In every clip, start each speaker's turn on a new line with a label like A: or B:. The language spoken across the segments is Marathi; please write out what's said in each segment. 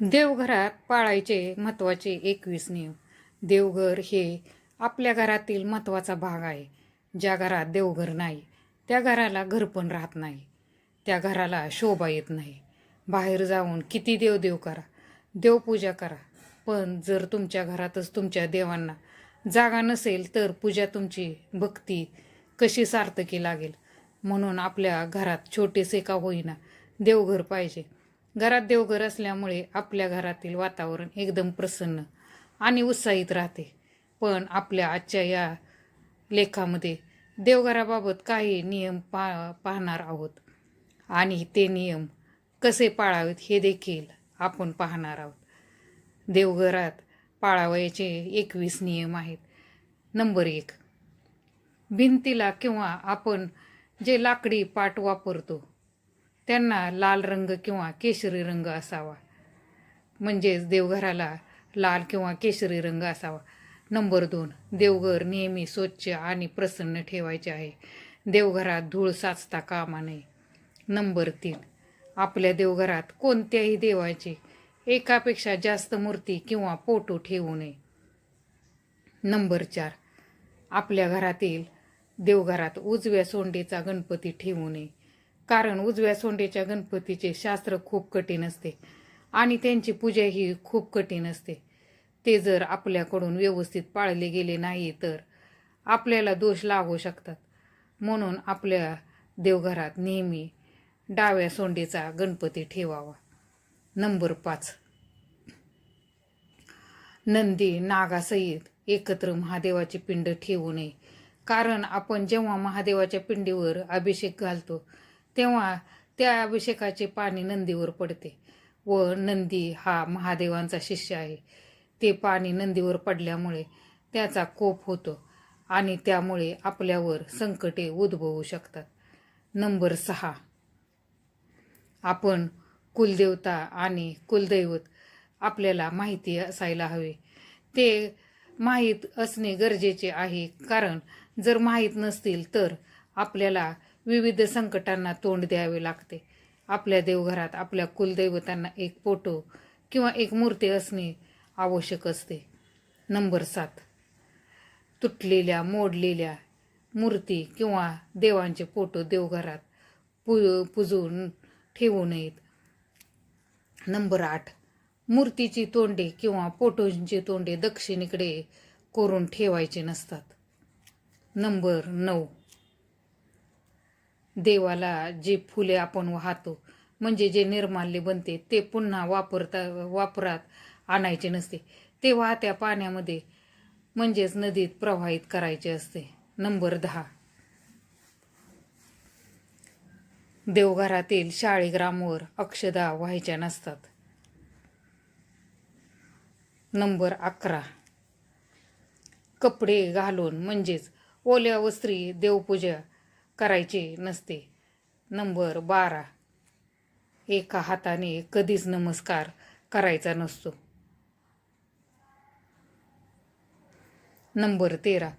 A: देवघरात पाळायचे महत्त्वाचे एकवीस नियम. देवघर हे आपल्या घरातील महत्त्वाचा भाग आहे. ज्या घरात देवघर नाही त्या घराला घर पण राहत नाही. त्या घराला शोभा येत नाही. बाहेर जाऊन किती देवदेव करा देवपूजा करा. पण जर तुमच्या घरातच तुमच्या देवांना जागा नसेल तर पूजा तुमची भक्ती कशी सार्थकी लागेल? म्हणून आपल्या घरात छोटेसे का होईना देवघर पाहिजे. घरात देवघर असल्यामुळे आपल्या घरातील वातावरण एकदम प्रसन्न आणि उत्साहित राहते. पण आपल्या आजच्या या लेखामध्ये देवघराबाबत काही नियम पा पाहणार आहोत. आणि ते नियम कसे पाळावेत हे देखील आपण पाहणार आहोत. देवघरात पाळावयाचे एकवीस नियम आहेत. नंबर एक भिंतीला किंवा आपण जे लाकडी पाट वापरतो त्यांना लाल रंग किंवा केशरी रंग असावा. म्हणजेच देवघराला लाल किंवा केशरी रंग असावा. नंबर दोन देवघर नेहमी स्वच्छ आणि प्रसन्न ठेवायचे आहे. देवघरात धूळ साचता कामा नये. नंबर तीन आपल्या देवघरात कोणत्याही देवाची एकापेक्षा जास्त मूर्ती किंवा फोटो ठेवू नये. नंबर चार आपल्या घरातील देवघरात उजव्या सोंडेचा गणपती ठेवू नये. कारण उजव्या सोंडेच्या गणपतीचे शास्त्र खूप कठीण असते आणि त्यांची पूजा ही खूप कठीण असते. ते जर आपल्याकडून व्यवस्थित पाळले गेले नाही तर आपल्याला दोष लागू शकतात. म्हणून आपल्या देवघरात नेहमी डाव्या सोंडेचा गणपती ठेवावा. नंबर पाच. नंदी नागासहित एकत्र महादेवाची पिंड ठेवू नये. कारण आपण जेव्हा महादेवाच्या पिंडीवर अभिषेक घालतो तेव्हा त्या अभिषेकाचे पाणी नंदीवर पडते व नंदी हा महादेवांचा शिष्य आहे. ते पाणी नंदीवर पडल्यामुळे त्याचा कोप होतो आणि त्यामुळे आपल्यावर संकटे उद्भवू शकतात. नंबर सहा. आपण कुलदेवता आणि कुलदैवत आपल्याला माहिती असायला हवे. ते माहीत असणे गरजेचे आहे. कारण जर माहीत नसतील तर आपल्याला विविध संकटांना तोंड द्यावे लागते. आपल्या देवघरात आपल्या कुलदैवतांना एक फोटो किंवा एक मूर्ती असणे आवश्यक असते. नंबर सात. तुटलेल्या मोडलेल्या मूर्ती किंवा देवांचे फोटो देवघरात पु पुजून ठेवू नयेत. नंबर आठ. मूर्तीची तोंडे किंवा फोटोंची तोंडे दक्षिणेकडे करून ठेवायचे नसतात. नंबर नऊ. देवाला जे फुले आपण वाहतो म्हणजे जे निर्माल्य बनते ते पुन्हा वापरता वापरात आणायचे नसते. ते वाहत्या पाण्यामध्ये म्हणजेच नदीत प्रवाहित करायचे असते. नंबर दहा. देवघरातील शाळेग्रामवर अक्षदा व्हायच्या नसतात. नंबर अकरा. कपडे घालून म्हणजेच ओल्या वस्त्री देवपूजा करायची नसते. नंबर बारा. एका हाताने कधीच नमस्कार करायचा नसतो. नंबर तेरा.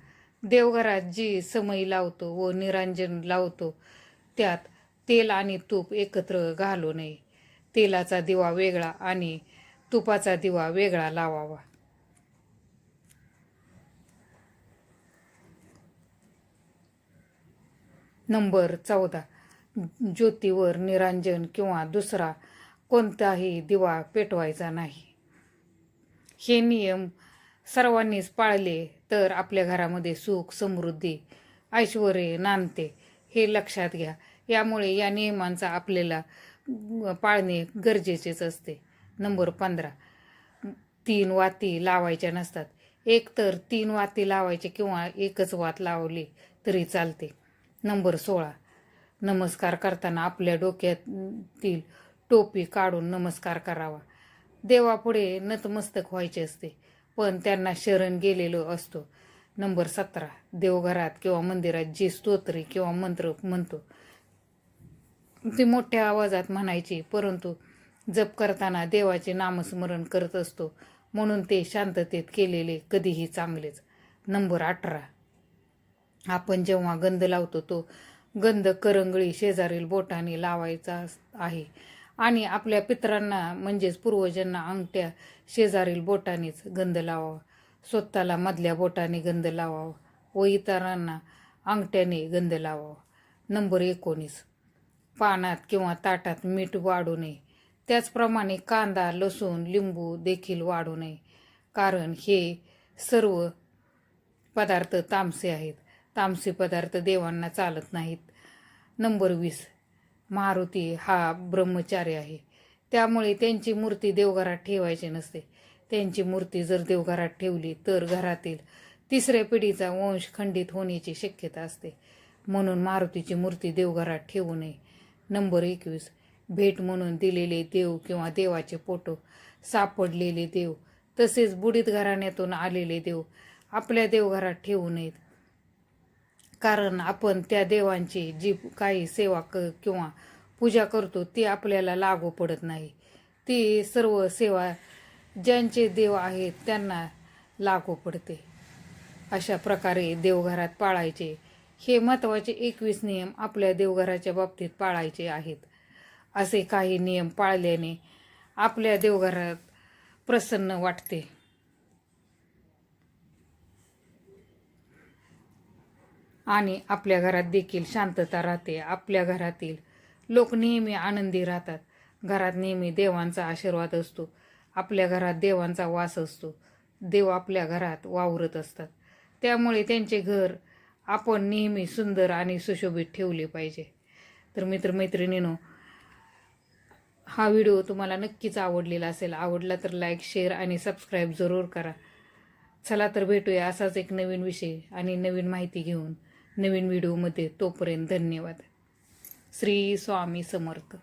A: देवघरात जी समई लावतो व निरांजन लावतो त्यात तेल आणि तूप एकत्र घालू नये. तेलाचा दिवा वेगळा आणि तुपाचा दिवा वेगळा लावावा. नंबर चौदा. ज्योतीवर निरांजन किंवा दुसरा कोणताही दिवा पेटवायचा नाही. हे नियम सर्वांनीच पाळले तर आपल्या घरामध्ये सुख समृद्धी ऐश्वर नांदते हे लक्षात घ्या. यामुळे या नियमांचा आपल्याला पाळणे गरजेचेच असते. नंबर पंधरा. तीन वाती लावायच्या नसतात. एक तर तीन वाती लावायचे किंवा एकच वात लावली तरी चालते. नंबर सोळा. नमस्कार करताना आपल्या डोक्यातील टोपी काढून नमस्कार करावा. देवापुढे नतमस्तक व्हायचे असते पण त्यांना शरण गेलेलो असतो. नंबर सतरा. देवघरात किंवा मंदिरात जे स्तोत्रे किंवा मंत्र म्हणतो ती मोठ्या आवाजात म्हणायची परंतु जप करताना देवाचे नामस्मरण करत असतो म्हणून ते शांततेत केलेले कधीही चांगलेच. नंबर अठरा. आपण जेव्हा गंध लावतो तो गंध करंगळी शेजारील बोटाने लावायचा आहे. आणि आपल्या पितरांना म्हणजेच पूर्वजांना अंगठ्या शेजारील बोटानेच गंध लावावा. स्वतःला मधल्या बोटाने गंध लावावा व इतरांना अंगठ्याने गंध लावावा. नंबर एकोणीस. पानात किंवा ताटात मीठ वाढू नये. त्याचप्रमाणे कांदा लसूण लिंबू देखील वाढू नये. कारण हे सर्व पदार्थ तामसे आहेत. तामसे पदार्थ देवांना चालत नाहीत. नंबर वीस. मारुती हा ब्रह्मचारी आहे. त्यामुळे त्यांची मूर्ती देवघरात ठेवायची नसते. त्यांची मूर्ती जर देवघरात ठेवली तर घरातील तिसऱ्या पिढीचा वंश खंडित होण्याची शक्यता असते. म्हणून मारुतीची मूर्ती देवघरात ठेवू नये. नंबर एकवीस. भेट म्हणून दिलेले देव किंवा देवाचे फोटो सापडलेले देव तसेच बुडीत घराण्यातून आलेले देव आपल्या देवघरात ठेवू नयेत. कारण आपण त्या देवांची जी काही सेवा क किंवा पूजा करतो ती आपल्याला लागू पडत नाही. ती सर्व सेवा ज्यांचे देव आहेत त्यांना लागू पडते. अशा प्रकारे देवघरात पाळायचे हे महत्त्वाचे एकवीस नियम आपल्या देवघराच्या बाबतीत पाळायचे आहेत. असे काही नियम पाळल्याने आपल्या देवघरात प्रसन्न वाटते. आणि आपल्या घरात देखील शांतता राहते. आपल्या घरातील लोक नेहमी आनंदी राहतात. घरात नेहमी देवांचा आशीर्वाद असतो. आपल्या घरात देवांचा वास असतो. देव आपल्या घरात वावरत असतात. त्यामुळे त्यांचे घर आपण नेहमी सुंदर आणि सुशोभित ठेवले पाहिजे. तर मित्रमैत्रिणीनो हा व्हिडिओ तुम्हाला नक्कीच आवडलेला असेल आवडला तर लाईक शेअर आणि सबस्क्राईब जरूर करा. चला तर भेटूया असाच एक नवीन विषय आणि नवीन माहिती घेऊन. नवीन व्हिडिओमध्ये तोपर्यंत धन्यवाद. श्री स्वामी समर्थ.